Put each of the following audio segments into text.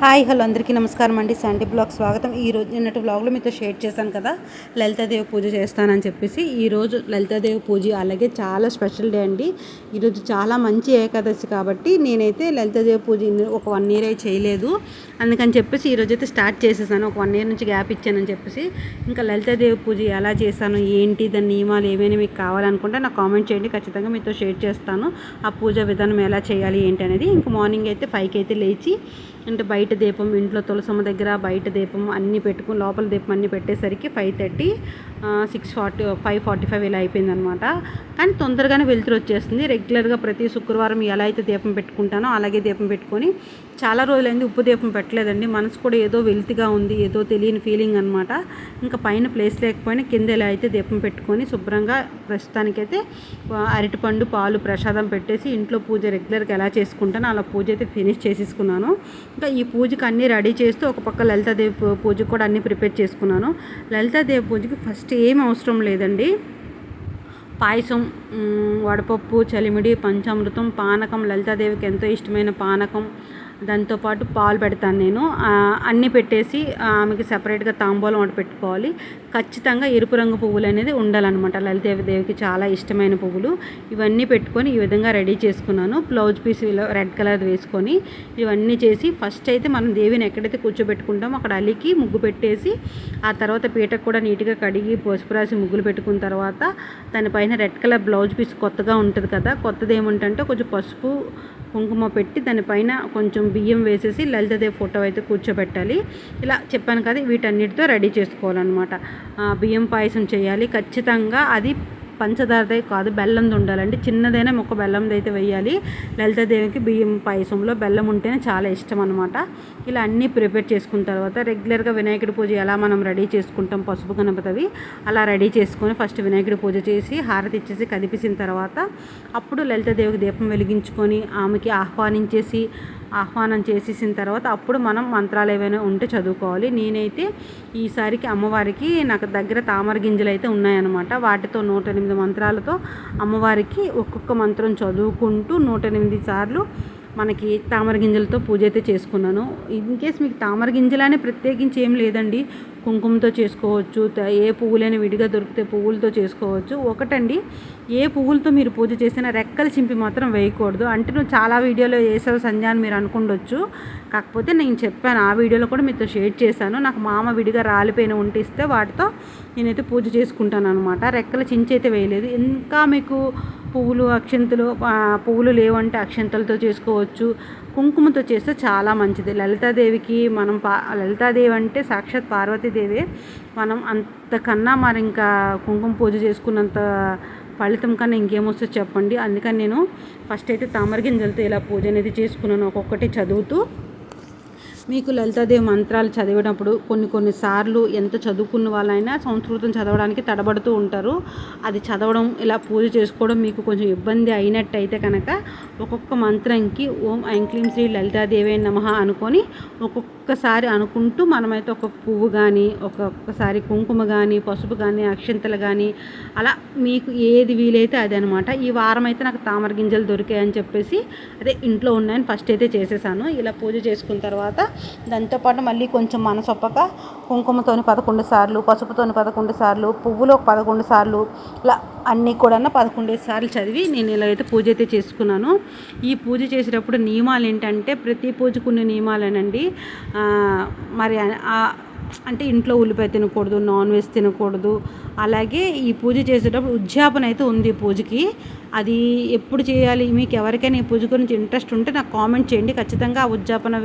Hi hello అందరికీ నమస్కారం అండి. శాంటీ బ్లాగ్ స్వాగతం. ఈ రోజు నిన్నటి బ్లాగ్లో మీతో షేర్ చేశాను కదా లలితాదేవి పూజ చేస్తానని చెప్పేసి. ఈరోజు లలితాదేవి పూజ అలాగే చాలా స్పెషల్ డే అండి. ఈరోజు చాలా మంచి ఏకాదశి కాబట్టి నేనైతే లలితాదేవి పూజ ఒక వన్ ఇయర్ అయి చేయలేదు. అందుకని చెప్పేసి ఈరోజు అయితే స్టార్ట్ చేసేసాను. ఒక వన్ ఇయర్ నుంచి గ్యాప్ ఇచ్చానని చెప్పేసి. ఇంకా లలితాదేవి పూజ ఎలా చేశాను ఏంటి దాని నియమాలు ఏమైనా మీకు కావాలనుకుంటే నాకు కామెంట్ చేయండి. ఖచ్చితంగా మీతో షేర్ చేస్తాను. ఆ పూజ విధానం ఎలా చేయాలి ఏంటి అనేది. ఇంకా మార్నింగ్ అయితే ఫైవ్కి అయితే లేచి అంటే బయట దీపం ఇంట్లో తులసమ్మ దగ్గర బయట దీపం అన్నీ పెట్టుకుని లోపల దీపం అన్నీ పెట్టేసరికి five thirty six forty five forty five ఇలా అయిపోయింది అనమాట కానీ తొందరగానే వెలుతురు వచ్చేస్తుంది. రెగ్యులర్గా ప్రతి శుక్రవారం ఎలా అయితే దీపం పెట్టుకుంటానో అలాగే దీపం పెట్టుకొని చాలా రోజులైంది ఉప్పు దీపం పెట్టలేదండి. మనసు కూడా ఏదో వెలితిగా ఉంది ఏదో తెలియని ఫీలింగ్ అనమాట ఇంకా పైన ప్లేస్ లేకపోయినా కింద ఎలా అయితే దీపం పెట్టుకొని శుభ్రంగా ప్రస్తుతానికైతే అరటిపండు పాలు ప్రసాదం పెట్టేసి ఇంట్లో పూజ రెగ్యులర్గా ఎలా చేసుకుంటానో అలా పూజ అయితే ఫినిష్ చేసేసుకున్నాను. ఇంకా ఈ పూజకి అన్నీ రెడీ చేస్తూ ఒక పక్క లలితాదేవి పూజకు కూడా అన్నీ ప్రిపేర్ చేసుకున్నాను. లలితాదేవి పూజకి ఫస్ట్ ఏం అవసరం లేదండి. పాయసం వడపప్పు చలిమిడి పంచామృతం పానకం లలితాదేవికి ఎంతో ఇష్టమైన పానకం దాంతోపాటు పాలు పెడతాను నేను. అన్నీ పెట్టేసి ఆమెకి సపరేట్గా తాంబూలం ఒకటి పెట్టుకోవాలి. ఖచ్చితంగా ఎరుపు రంగు పువ్వులు అనేది ఉండాలన్నమాట. లలితేవి దేవికి చాలా ఇష్టమైన పువ్వులు. ఇవన్నీ పెట్టుకొని ఈ విధంగా రెడీ చేసుకున్నాను. బ్లౌజ్ పీస్ రెడ్ కలర్ వేసుకొని ఇవన్నీ చేసి ఫస్ట్ అయితే మనం దేవిని ఎక్కడైతే కూర్చోబెట్టుకుంటామో అక్కడ అలికి ముగ్గు పెట్టేసి ఆ తర్వాత పీటకు కూడా నీట్గా కడిగి పసుపు రాసి ముగ్గులు పెట్టుకున్న తర్వాత దానిపైన రెడ్ కలర్ బ్లౌజ్ పీస్ కొత్తగా ఉంటుంది కదా. కొత్తది ఏముంటంటే కొంచెం పసుపు కుంకుమ పెట్టి దానిపైన కొంచెం బియ్యం వేసేసి లలితాదేవి ఫోటో అయితే కూర్చోబెట్టాలి. ఇలా చెప్పాను కదా వీటన్నిటితో రెడీ చేసుకోవాలన్నమాట. బియ్యం పాయసం చేయాలి. ఖచ్చితంగా అది పంచదారదే కాదు బెల్లంది ఉండాలండి. చిన్నదైనా మొక్క బెల్లంది అయితే వేయాలి. లలితాదేవికి బియ్యం పాయసంలో బెల్లం ఉంటేనే చాలా ఇష్టం అనమాట ఇలా అన్నీ ప్రిపేర్ చేసుకున్న తర్వాత రెగ్యులర్గా వినాయకుడి పూజ ఎలా మనం రెడీ చేసుకుంటాం పసుపు గణపతివి అలా రెడీ చేసుకొని ఫస్ట్ వినాయకుడి పూజ చేసి హారతి ఇచ్చేసి కదిపేసిన తర్వాత అప్పుడు లలితాదేవికి దీపం వెలిగించుకొని ఆమెకి ఆహ్వానించేసి ఆహ్వానం చేసేసిన తర్వాత అప్పుడు మనం మంత్రాలు ఏవైనా ఉంటే చదువుకోవాలి. నేనైతే ఈసారికి అమ్మవారికి నాకు దగ్గర తామర గింజలు అయితే ఉన్నాయన్నమాట. వాటితో నూట ఎనిమిది మంత్రాలతో అమ్మవారికి ఒక్కొక్క మంత్రం చదువుకుంటూ నూట ఎనిమిది సార్లు మనకి తామర గింజలతో పూజ అయితే చేసుకున్నాను. ఇన్ కేస్ మీకు తామర గింజలనే ప్రత్యేకించి ఏం లేదండి. కుంకుమతో చేసుకోవచ్చు ఏ పువ్వులైనా విడిగా దొరికితే పువ్వులతో చేసుకోవచ్చు. ఒకటండి ఏ పువ్వులతో మీరు పూజ చేసినా రెక్కలు చింపి మాత్రం వేయకూడదు. అంటే నువ్వు చాలా వీడియోలో వేసావు సంధ్య అని మీరు అనుకుండొచ్చు. కాకపోతే నేను చెప్పాను ఆ వీడియోలో కూడా మీతో షేర్ చేశాను. నాకు మామ విడిగా రాలిపోయిన ఉంటే ఇస్తే వాటితో నేనైతే పూజ చేసుకుంటాను అనమాట రెక్కలు చించి అయితే వేయలేదు. ఇంకా మీకు పువ్వులు అక్షంతలు పువ్వులు లేవంటే అక్షంతలతో చేసుకోవచ్చు. కుంకుమతో చేస్తే చాలా మంచిది. లలితాదేవికి మనం పా లలితాదేవి అంటే సాక్షాత్ పార్వతీదేవి. మనం అంతకన్నా మరి ఇంకా కుంకుమ పూజ చేసుకున్నంత ఫలితం కన్నా ఇంకేమొస్తుందో చెప్పండి. అందుకని నేను ఫస్ట్ అయితే తామర గింజలతో ఇలా పూజ అనేది చేసుకున్నాను. ఒక్కొక్కటి చదువుతూ మీకు లలితాదేవి మంత్రాలు చదివినప్పుడు కొన్ని కొన్ని సార్లు ఎంత చదువుకున్న వాళ్ళైనా సంస్కృతం చదవడానికి తడబడుతూ ఉంటారు. అది చదవడం ఇలా పూజ చేసుకోవడం మీకు కొంచెం ఇబ్బంది అయినట్టయితే కనుక ఒక్కొక్క మంత్రంకి ఓం ఐం క్లీం శ్రీ లలితాదేవి నమ అనుకొని ఒక్కొక్కసారి అనుకుంటూ మనమైతే ఒక్కొక్క పువ్వు కానీ ఒక్కొక్కసారి కుంకుమ కానీ పసుపు కానీ అక్షింతలు కానీ అలా మీకు ఏది వీలైతే అది అనమాట ఈ వారం అయితే నాకు తామర గింజలు దొరికాయని చెప్పేసి అదే ఇంట్లో ఉన్నాయని ఫస్ట్ అయితే చేసేసాను. ఇలా పూజ చేసుకున్న తర్వాత దాంతోపాటు మళ్ళీ కొంచెం మనసొప్పక కుంకుమతోని పదకొండు సార్లు పసుపుతోని పదకొండు సార్లు పువ్వులు ఒక పదకొండు సార్లు ఇలా అన్నీ కూడా పదకొండు సార్లు చదివి నేను ఇలా అయితే పూజ అయితే చేసుకున్నాను. ఈ పూజ చేసేటప్పుడు నియమాలు ఏంటంటే ప్రతి పూజకు ఉన్న నియమాలేనండి. మరి అంటే ఇంట్లో ఉల్లిపాయ తినకూడదు నాన్ వెజ్ తినకూడదు అలాగే ఈ పూజ చేసేటప్పుడు ఉద్యాపన అయితే ఉంది పూజకి. అది ఎప్పుడు చేయాలి? మీకు ఎవరికైనా ఈ పూజ గురించి ఇంట్రెస్ట్ ఉంటే నాకు కామెంట్ చేయండి. ఖచ్చితంగా ఆ ఉద్యాపన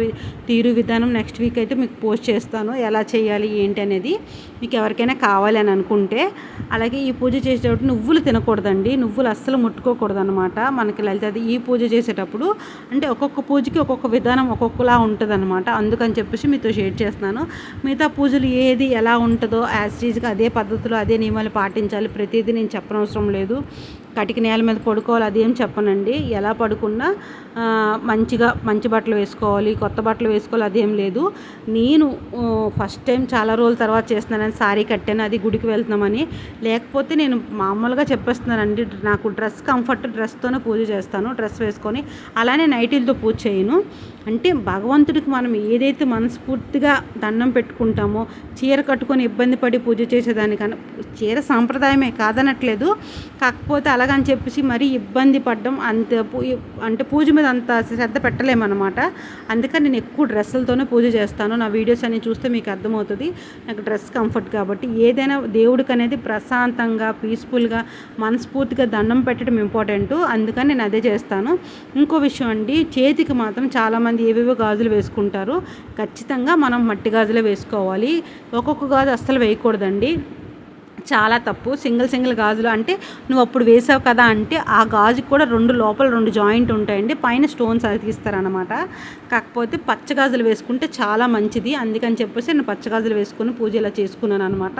తీరు విధానం నెక్స్ట్ వీక్ అయితే మీకు పోస్ట్ చేస్తాను. ఎలా చేయాలి? ఏంటి అనేది మీకు ఎవరికైనా కావాలి అని అనుకుంటే. అలాగే ఈ పూజ చేసేటప్పుడు నువ్వులు తినకూడదండి. నువ్వులు అస్సలు ముట్టుకోకూడదు అనమాట మనకి లలిత ఈ పూజ చేసేటప్పుడు అంటే ఒక్కొక్క పూజకి ఒక్కొక్క విధానం ఒక్కొక్కలా ఉంటుంది అనమాట అందుకని చెప్పేసి మీతో షేర్ చేస్తున్నాను. మిగతా పూజలు ఏది ఎలా ఉంటుందో యాజ్ ఈజ్గా అదే పద్ధతిలో అదే నియమాలు పాటించాలి. ప్రతిదీ నేను చెప్పనవసరం లేదు. కటిక నేల మీద పడుకోవాలి. అదేం చెప్పనండి. ఎలా పడుకున్నా మంచిగా మంచి బట్టలు వేసుకోవాలి కొత్త బట్టలు వేసుకోవాలి అదేం లేదు. నేను ఫస్ట్ టైం చాలా రోజుల తర్వాత చేస్తున్నానని సారీ కట్టాను అది గుడికి వెళ్తున్నామని. లేకపోతే నేను మామూలుగా చెప్పేస్తున్నానండి నాకు డ్రెస్ కంఫర్ట్ డ్రెస్తోనే పూజ చేస్తాను డ్రెస్ వేసుకొని అలానే నైటీలతో పూజ చేయను. అంటే భగవంతుడికి మనం ఏదైతే మనస్ఫూర్తిగా దండం పెట్టుకుంటామో చీర కట్టుకొని ఇబ్బంది పడి పూజ చేసేదానికన్నా చీర సాంప్రదాయమే కాదనట్లేదు. కాకపోతే అలాగని చెప్పేసి మరీ ఇబ్బంది పడడం అంత పూ- అంటే పూజ మీద అంత శ్రద్ధ పెట్టలేమన్నమాట. అందుకని నేను ఎక్కువ డ్రెస్సులతోనే పూజ చేస్తాను. నా వీడియోస్ అన్ని చూస్తే మీకు అర్థమవుతుంది. నాకు డ్రెస్ కంఫర్ట్ కాబట్టి ఏదైనా దేవుడికి అనేది ప్రశాంతంగా పీస్ఫుల్గా మనస్ఫూర్తిగా దండం పెట్టడం ఇంపార్టెంట్. అందుకని నేను అదే చేస్తాను. ఇంకో విషయం అండి చేతికి మాత్రం చాలామంది ఏవేవో గాజులు వేసుకుంటారు. ఖచ్చితంగా మనం మట్టి గాజులే వేసుకోవాలి. ఒక్కొక్క గాజు అస్సలు వేయకూడదండి. చాలా తప్పు. సింగిల్ సింగిల్ గాజులు అంటే నువ్వు అప్పుడు వేసావు కదా అంటే ఆ గాజు కూడా రెండు లోపల రెండు జాయింట్ ఉంటాయండి. పైన స్టోన్స్ అతికిస్తారనమాట కాకపోతే పచ్చ గాజులు వేసుకుంటే చాలా మంచిది. అందుకని చెప్పేసి నేను పచ్చ గాజులు వేసుకుని పూజ ఇలా చేసుకున్నాను అనమాట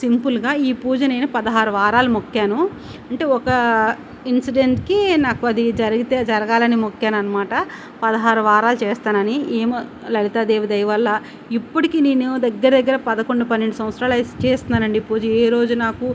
సింపుల్గా ఈ పూజ నేను పదహారు వారాలు మొక్కాను. అంటే ఒక ఇన్సిడెంట్కి నాకు అది జరిగితే జరగాలని మొక్కాను అనమాట పదహారు వారాలు చేస్తానని. ఏమో లలితాదేవి దయ వల్ల ఇప్పటికి నేను దగ్గర దగ్గర పదకొండు పన్నెండు సంవత్సరాలు అయితే చేస్తున్నానండి పూజ. ఏ రోజు నాకు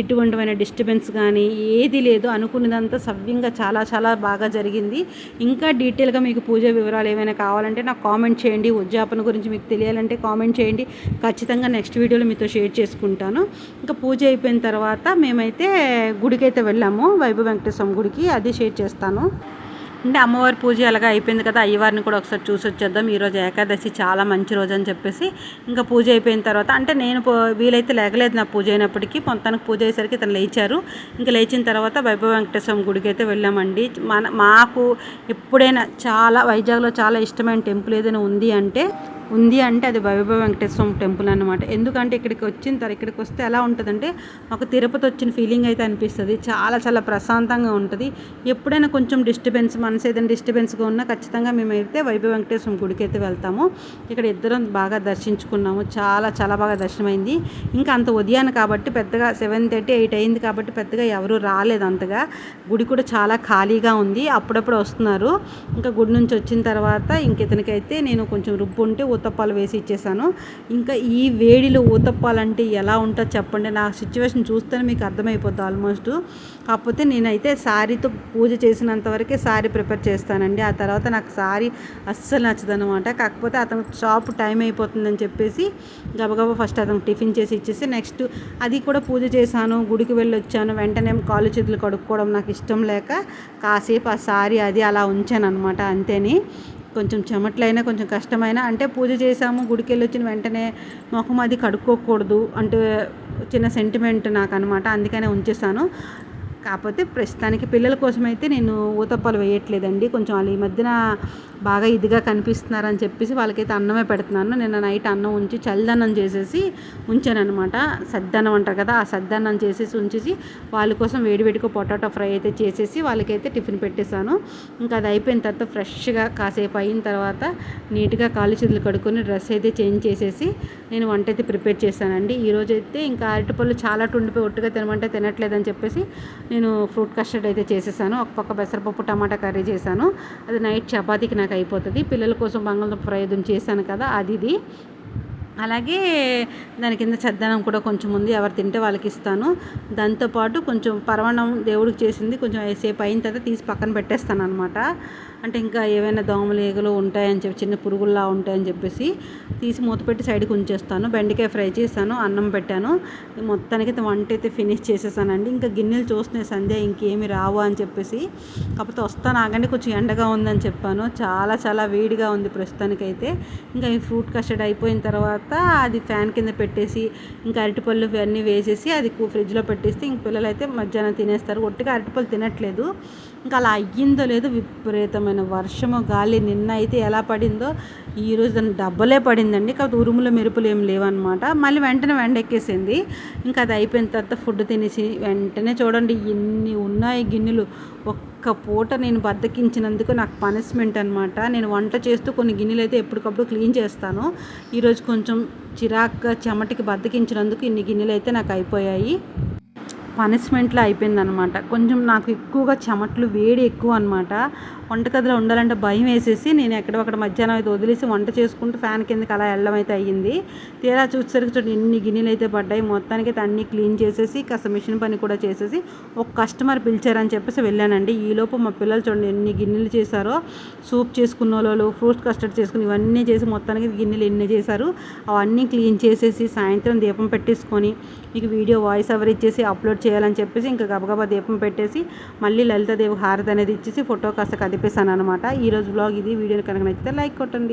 ఎటువంటిమైన డిస్టర్బెన్స్ కానీ ఏది లేదు. అనుకున్నదంతా సవ్యంగా చాలా చాలా బాగా జరిగింది. ఇంకా డీటెయిల్గా మీకు పూజ వివరాలు ఏమైనా కావాలంటే నాకు కామెంట్ చేయండి. ఉద్యాపన గురించి మీకు తెలియాలంటే కామెంట్ చేయండి. ఖచ్చితంగా నెక్స్ట్ వీడియోలో మీతో షేర్ చేసుకుంటాను. ఇంకా పూజ అయిపోయిన తర్వాత మేమైతే గుడికైతే వెళ్ళాము. వైభవ వెంకటేశ్వర గుడికి అది షేర్ చేస్తాను. అంటే అమ్మవారి పూజ అలాగా అయిపోయింది కదా అయ్యవారిని కూడా ఒకసారి చూసి వచ్చేద్దాం. ఈరోజు ఏకాదశి చాలా మంచి రోజు అని చెప్పేసి ఇంకా పూజ అయిపోయిన తర్వాత అంటే నేను వీలైతే లేగలేదు నా పూజ అయినప్పటికీ మొత్తానికి పూజ అయ్యేసరికి తను లేచారు. ఇంకా లేచిన తర్వాత వైభవ వెంకటేశ్వర గుడికి అయితే వెళ్ళామండి. మన మాకు ఎప్పుడైనా చాలా వైజాగ్లో చాలా ఇష్టమైన టెంపుల్ ఏదైనా ఉంది అంటే ఉంది అంటే అది వైభవ వెంకటేశ్వర టెంపుల్ అనమాట ఎందుకంటే ఇక్కడికి వచ్చిన తర్వాత ఇక్కడికి వస్తే ఎలా ఉంటుందంటే ఒక తిరుపతి వచ్చిన ఫీలింగ్ అయితే అనిపిస్తుంది. చాలా చాలా ప్రశాంతంగా ఉంటుంది. ఎప్పుడైనా కొంచెం డిస్టర్బెన్స్ మనసు ఏదైనా డిస్టర్బెన్స్గా ఉన్నా ఖచ్చితంగా మేమైతే వైభవ వెంకటేశ్వర గుడికి అయితే వెళ్తాము. ఇక్కడ ఇద్దరం బాగా దర్శించుకున్నాము. చాలా చాలా బాగా దర్శనమైంది. ఇంకా అంత ఉదయాన్ని కాబట్టి పెద్దగా సెవెన్ థర్టీ ఎయిట్ అయింది కాబట్టి పెద్దగా ఎవరు రాలేదు అంతగా. గుడి కూడా చాలా ఖాళీగా ఉంది. అప్పుడప్పుడు వస్తున్నారు. ఇంకా గుడి నుంచి వచ్చిన తర్వాత ఇంక ఇతనికైతే నేను కొంచెం రుబ్బు ఉంటే ఊతప్పాలు వేసి ఇచ్చేసాను. ఇంకా ఈ వేడిలో ఊతప్పాలంటే ఎలా ఉంటుందో చెప్పండి. నా సిచ్యువేషన్ చూస్తేనే మీకు అర్థమైపోద్ది ఆల్మోస్ట్ కాకపోతే నేనైతే శారీతో పూజ చేసినంత వరకే శారీ ప్రిపేర్ చేస్తానండి. ఆ తర్వాత నాకు శారీ అస్సలు నచ్చదనమాట కాకపోతే అతను షాప్ టైం అయిపోతుందని చెప్పేసి గబగబా ఫస్ట్ అతను టిఫిన్ చేసి ఇచ్చేసి నెక్స్ట్ అది కూడా పూజ చేశాను. గుడికి వెళ్ళి వచ్చాను. వెంటనే కాళ్ళు చేతులు కడుక్కోవడం నాకు ఇష్టం లేక కాసేపు ఆ శారీ అది అలా ఉంచాను అనమాట అంతేని. కొంచెం చెమట్లైనా కొంచెం కష్టమైనా అంటే పూజ చేసాము గుడికి వెళ్ళి వచ్చిన వెంటనే మొహం అది కడుక్కోకూడదు అంటే చిన్న సెంటిమెంట్ నాకు అనమాట అందుకనే ఉంచేసాను. కాకపోతే ప్రస్తుతానికి పిల్లల కోసం అయితే నేను ఊతప్పాలు వేయట్లేదండి. కొంచెం వాళ్ళు ఈ మధ్యన బాగా ఇదిగా కనిపిస్తున్నారని చెప్పేసి వాళ్ళకైతే అన్నమే పెడుతున్నాను. నిన్న నైట్ అన్నం ఉంచి చల్లదన్నం చేసేసి ఉంచాను అనమాట సద్దన్నం అంటారు కదా ఆ సద్దన్నం చేసేసి ఉంచేసి వాళ్ళ కోసం వేడివేడిగా పొటాటో ఫ్రై అయితే చేసేసి వాళ్ళకైతే టిఫిన్ పెట్టేశాను. ఇంకా అది అయిపోయిన తర్వాత ఫ్రెష్గా కాసేపు అయిన తర్వాత నీట్గా కాళ్ళు చేతులు కడుక్కొని డ్రెస్ అయితే చేంజ్ చేసేసి నేను వంట అయితే ప్రిపేర్ చేశానండి. ఈరోజు అయితే ఇంకా అరటిపళ్ళు చాలా టుండిపోయి ఒట్టుగా తినమంటే తినట్లేదని చెప్పేసి నేను ఫ్రూట్ కస్టర్డ్ అయితే చేసేసాను. ఒక పక్క పెసరపప్పు టమాటా కర్రీ చేశాను. అది నైట్ చపాతీకి నాకు అయిపోతుంది. పిల్లల కోసం బంగాళదుంప ప్రయోజనం చేశాను కదా అది ఇది. అలాగే దాని కింద చద్దనం కూడా కొంచెం ఉంది ఎవరు తింటే వాళ్ళకి ఇస్తాను. దాంతోపాటు కొంచెం పరవణం దేవుడికి చేసింది కొంచెం సేపు అయిన తర్వాత తీసి పక్కన పెట్టేస్తాను అనమాట అంటే ఇంకా ఏవైనా దోమలు ఈగలు ఉంటాయని చెప్పి చిన్న పురుగుల్లా ఉంటాయని చెప్పేసి తీసి మూత పెట్టి సైడ్కి ఉంచేస్తాను. బెండకాయ ఫ్రై చేశాను అన్నం పెట్టాను. మొత్తానికి అయితే వంట అయితే ఫినిష్ చేసేసానండి. ఇంకా గిన్నెలు చూస్తున్నాయి సంధ్య ఇంకేమి రావు అని చెప్పేసి. కాకపోతే వస్తాను ఆగండి కొంచెం ఎండగా ఉందని చెప్పాను. చాలా చాలా వేడిగా ఉంది ప్రస్తుతానికైతే. ఇంకా ఈ ఫ్రూట్ కస్టర్డ్ అయిపోయిన తర్వాత అది ఫ్యాన్ కింద పెట్టేసి ఇంకా అరటిపళ్ళు ఇవన్నీ వేసేసి అది ఫ్రిడ్జ్లో పెట్టేస్తే ఇంక పిల్లలు అయితే మధ్యాహ్నం తినేస్తారు. ఒట్టిగా అరటిపళ్ళు తినట్లేదు. ఇంకా అలా అయ్యిందో లేదో విపరీతమైన వర్షము గాలి నిన్న అయితే ఎలా పడిందో ఈరోజు దాని డబ్బలే పడిందండి. కాకపోతే ఉరుముల మెరుపులు ఏం లేవన్నమాట. మళ్ళీ వెంటనే వెండెక్కేసింది. ఇంకా అది అయిపోయిన తర్వాత ఫుడ్ తినేసి వెంటనే చూడండి ఎన్ని ఉన్నాయి గిన్నెలు. ఒక్క పూట నేను బద్దకించినందుకు నాకు పనిష్మెంట్ అనమాట నేను వంట చేస్తూ కొన్ని గిన్నెలు అయితే ఎప్పటికప్పుడు క్లీన్ చేస్తాను. ఈరోజు కొంచెం చిరాక్గా చెమటికి బద్దకించినందుకు ఇన్ని గిన్నెలు అయితే నాకు అయిపోయాయి. పనిష్మెంట్లో అయిపోయిందనమాట కొంచెం నాకు ఎక్కువగా చెమట్లు వేడి ఎక్కువ అనమాట వంటగదిలో ఉండాలంటే భయం వేసేసి నేను ఎక్కడొక్కడ మధ్యాహ్నం అయితే వదిలేసి వంట చేసుకుంటూ ఫ్యాన్ కిందకి అలా వెళ్ళడం అయితే అయ్యింది. తీరా చూసేసరికి చూడండి ఎన్ని గిన్నెలు అయితే పడ్డాయి. మొత్తానికి అయితే అన్నీ క్లీన్ చేసేసి కాస్త మిషన్ పని కూడా చేసేసి ఒక కస్టమర్ పిలిచారని చెప్పేసి వెళ్ళానండి. ఈలోపు మా పిల్లలు చూడండి ఎన్ని గిన్నెలు చేశారో. సూప్ చేసుకున్న వాళ్ళు ఫ్రూట్ కస్టర్డ్ చేసుకుని ఇవన్నీ చేసి మొత్తానికి గిన్నెలు ఎన్ని చేశారు. అవన్నీ క్లీన్ చేసేసి సాయంత్రం దీపం పెట్టేసుకొని మీకు వీడియో వాయిస్ ఓవర్ ఇచ్చేసి అప్లోడ్ చేయాలని చెప్పేసి ఇంకా గబగబా దీపం పెట్టేసి మళ్ళీ లలితాదేవి హారతి అనేది ఇచ్చేసి ఫోటో కాస్త చెప్పేసాను అనమాట ఈరోజు బ్లాగ్ ఇది. వీడియో కనుక నచ్చితే లైక్ కొట్టండి.